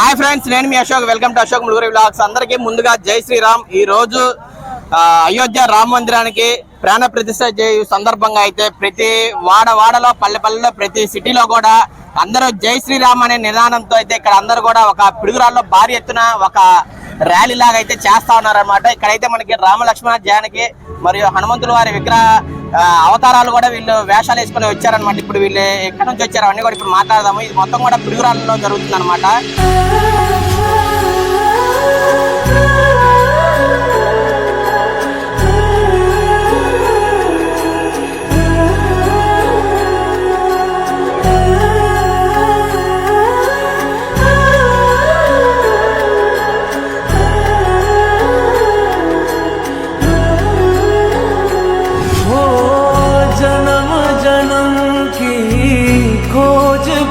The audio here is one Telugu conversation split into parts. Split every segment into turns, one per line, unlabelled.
హాయ్ ఫ్రెండ్స్ నేను మీ Ashok. Welcome to Ashok Muduguri vlogs అందరికీ ముందుగా జై శ్రీరామ్. ఈ రోజు అయోధ్య రామ మందిరానికి ప్రాణ ప్రతిష్ట చేయు సందర్భంగా అయితే ప్రతి వాడ వాడలో పల్లె పల్లెలో ప్రతి సిటీలో కూడా అందరూ జై శ్రీరామ్ అనే నిదానంతో అయితే ఇక్కడ అందరూ కూడా ఒక పిడుగురాల్లో భారీ ఎత్తున ఒక ర్యాలీ లాగా అయితే చేస్తా ఉన్నారన్నమాట. ఇక్కడైతే మనకి రామలక్ష్మణ జానకి మరియు హనుమంతుల వారి విగ్రహ అవతారాలు కూడా వీళ్ళు వేషాలు వేసుకొని వచ్చారనమాట ఇప్పుడు వీళ్ళు ఎక్కడి నుంచి వచ్చారు అవన్నీ కూడా ఇప్పుడు మాట్లాడదాము. ఇది మొత్తం కూడా పిడుగురాళ్ళలో జరుగుతుంది అనమాట
ah, ah, ah,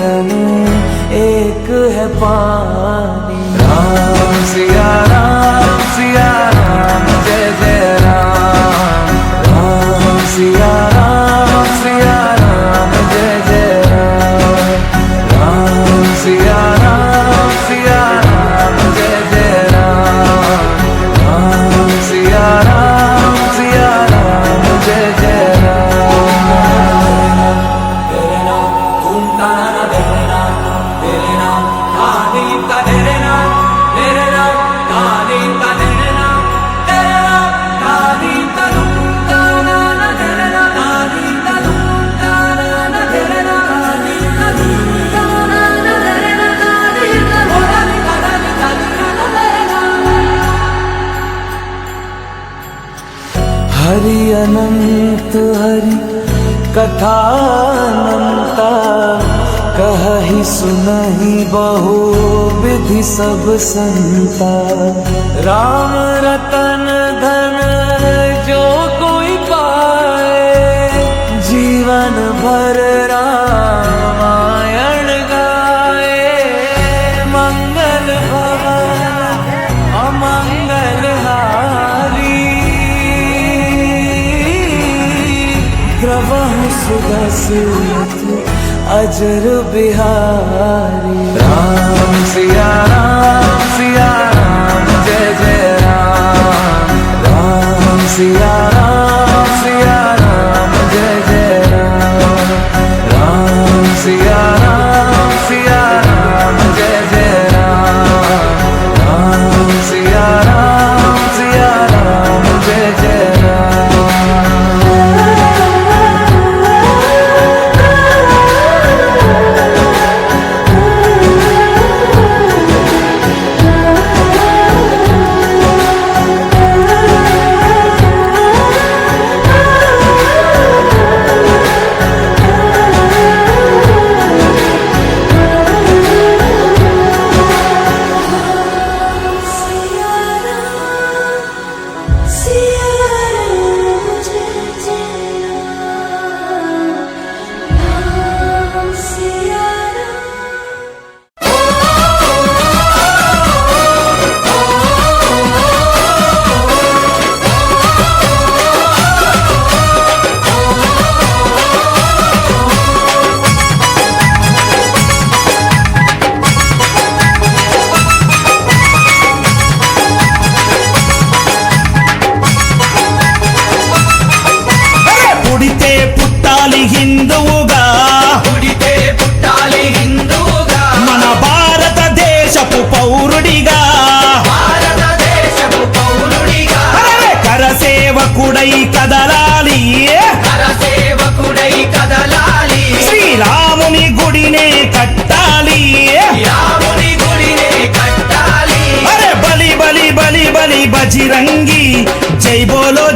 चंदन एक है पानी। राम सिया राम सिया। तुम्हारी कथानंता कहहि सुनहि बहु विधि सब संता। राम रत द्रवः सुदसुत अजर बिहारी राम सिया राम सिया राम जय जय राम राम सिया राम
బజిరంగి జై బోలో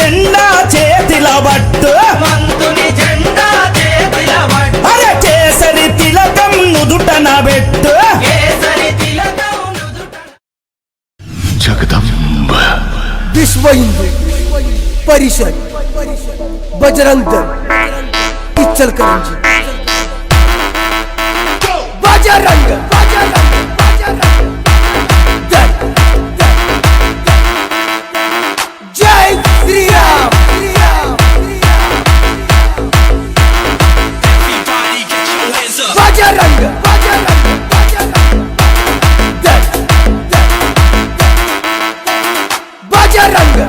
జెండా చేతిల బట్టు.
మంతుని జెండా చేతిల పట్టు
అరే కేసరి తిలకం నుదుటన పెట్టు.
నుదుట పరిషత్. బజరంగ్. ఇచ్చల్ కరంజీ கரங்க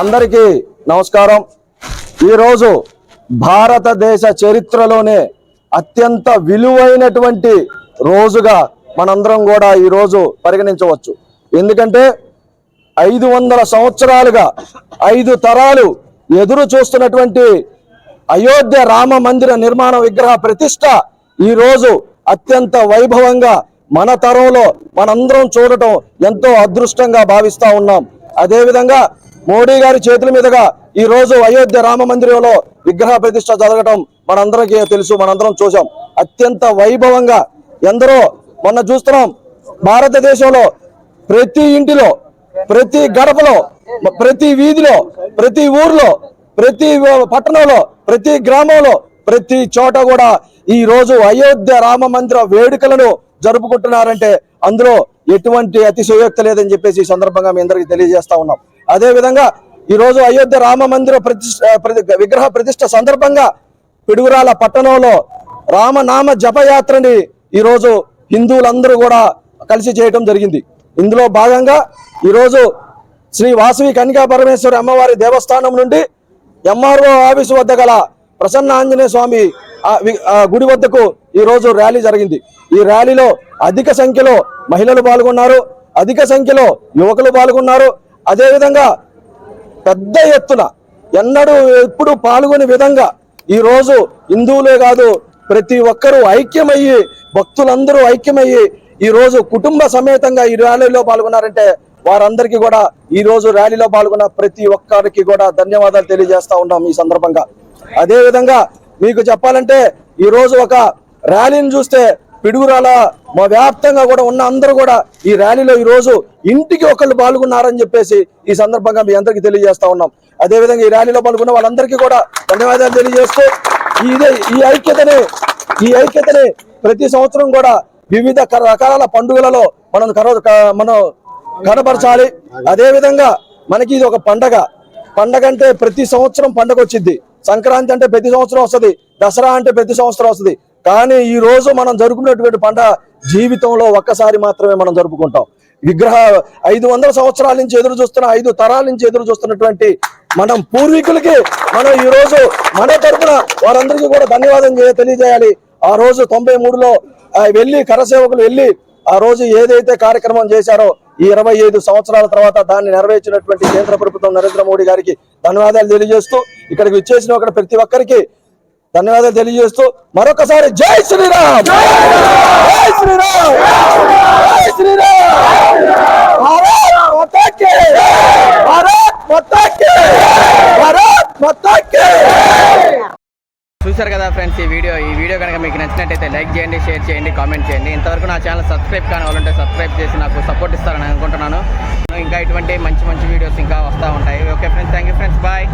అందరికీ నమస్కారం. ఈరోజు భారతదేశ చరిత్రలోనే అత్యంత విలువైనటువంటి రోజుగా మనందరం కూడా ఈరోజు పరిగణించవచ్చు. ఎందుకంటే ఐదు వందల సంవత్సరాలుగా ఐదు తరాలు ఎదురు చూస్తున్నటువంటి అయోధ్య రామ మందిర నిర్మాణ విగ్రహ ప్రతిష్ట ఈ రోజు అత్యంత వైభవంగా మన తరంలో మనందరం చూడటం ఎంతో అదృష్టంగా భావిస్తా ఉన్నాం. అదేవిధంగా మోడీ గారి చేతుల మీదుగా ఈ రోజు అయోధ్య రామ మందిరంలో విగ్రహ ప్రతిష్ట జరగటం మనందరికీ తెలుసు మనందరం చూసాం అత్యంత వైభవంగా ఎందరో మొన్న చూస్తున్నాం భారతదేశంలో ప్రతి ఇంటిలో ప్రతి గడపలో ప్రతి వీధిలో ప్రతి ఊర్లో ప్రతి పట్టణంలో ప్రతి గ్రామంలో ప్రతి చోట కూడా ఈ రోజు అయోధ్య రామ మందిర వేడుకలను జరుపుకుంటున్నారంటే అందులో ఎటువంటి అతిశయోక్తి లేదని చెప్పేసి ఈ సందర్భంగా మీ అందరికీ తెలియజేస్తా ఉన్నాం. అదే విధంగా ఈ రోజు అయోధ్య రామ మందిర ప్రతిష్ట విగ్రహ ప్రతిష్ట సందర్భంగా పిడుగురాల పట్టణంలో రామనామ జపయాత్రని ఈరోజు హిందువులందరూ కూడా కలిసి చేయటం జరిగింది. ఇందులో భాగంగా ఈరోజు శ్రీ వాసవి కన్యకా పరమేశ్వరి అమ్మవారి దేవస్థానం నుండి ఎంఆర్ఓ ఆఫీసు వద్ద గల ప్రసన్న ఆంజనేయ స్వామి గుడి వద్దకు ఈరోజు ర్యాలీ జరిగింది. ఈ ర్యాలీలో అధిక సంఖ్యలో మహిళలు పాల్గొన్నారు. అధిక సంఖ్యలో యువకులు పాల్గొన్నారు. అదేవిధంగా పెద్ద ఎత్తున ఎన్నడూ ఎప్పుడు పాల్గొని విధంగా ఈరోజు హిందువులే కాదు ప్రతి ఒక్కరూ ఐక్యమయ్యి భక్తులందరూ ఐక్యమయ్యి ఈ రోజు కుటుంబ సమేతంగా ఈ ర్యాలీలో పాల్గొన్నారంటే వారందరికీ కూడా ఈరోజు ర్యాలీలో పాల్గొన్న ప్రతి ఒక్కరికి కూడా ధన్యవాదాలు తెలియజేస్తా ఉన్నాం ఈ సందర్భంగా. అదేవిధంగా మీకు చెప్పాలంటే ఈరోజు ఒక ర్యాలీని చూస్తే పిడుగురాల మా వ్యాప్తంగా కూడా ఉన్న అందరూ కూడా ఈ ర్యాలీలో ఈ రోజు ఇంటికి ఒకళ్ళు పాల్గొన్నారని చెప్పేసి ఈ సందర్భంగా మీ అందరికీ తెలియజేస్తా ఉన్నాం. అదేవిధంగా ఈ ర్యాలీలో పాల్గొన్న వాళ్ళందరికీ కూడా ధన్యవాదాలు తెలియజేస్తూ ఇదే ఈ ఐక్యతని ఈ ఐక్యతని ప్రతి సంవత్సరం కూడా వివిధ రకాల పండుగలలో మనం మనం కనపరచాలి అదేవిధంగా మనకి ఇది ఒక పండగ. పండగ అంటే ప్రతి సంవత్సరం పండగ వచ్చింది సంక్రాంతి అంటే ప్రతి సంవత్సరం వస్తుంది. దసరా అంటే ప్రతి సంవత్సరం వస్తుంది. కానీ ఈ రోజు మనం జరుపుకునేటువంటి పంట జీవితంలో ఒక్కసారి మాత్రమే మనం జరుపుకుంటాం. విగ్రహ ఐదు వందల సంవత్సరాల నుంచి ఎదురు చూస్తున్న ఐదు తరాల నుంచి ఎదురు చూస్తున్నటువంటి మనం పూర్వీకులకి మనం ఈ రోజు మన తరఫున వారందరికీ కూడా ధన్యవాదం చేయ- తెలియజేయాలి. ఆ రోజు తొంభై మూడులో వెళ్ళి కరసేవకులు వెళ్ళి ఆ రోజు ఏదైతే కార్యక్రమం చేశారో ఈ ఇరవై ఐదు సంవత్సరాల తర్వాత దాన్ని నెరవేర్చినటువంటి కేంద్ర ప్రభుత్వం నరేంద్ర మోడీ గారికి ధన్యవాదాలు తెలియజేస్తూ ఇక్కడికి విచ్చేసిన ఒక ప్రతి ఒక్కరికి ధన్యవాదాలు తెలియజేస్తూ మరొకసారి జై శ్రీరామ్! జై శ్రీరామ్! జై శ్రీరామ్! భారత్ భారత్ భారత్
చూశారు కదా ఫ్రెండ్స్ ఈ వీడియో. ఈ వీడియో కనుక మీకు నచ్చినట్టయితే లైక్ చేయండి షేర్ చేయండి కామెంట్ చేయండి. ఇంతవరకు నా ఛానల్ సబ్స్క్రైబ్ కానీ వాళ్ళంటే సబ్స్క్రైబ్ చేసి నాకు సపోర్ట్ ఇస్తారని అనుకుంటున్నాను. ఇంకా ఇటువంటి మంచి మంచి వీడియోస్ ఇంకా వస్తూ ఉంటాయి. Okay friends thank you friends bye.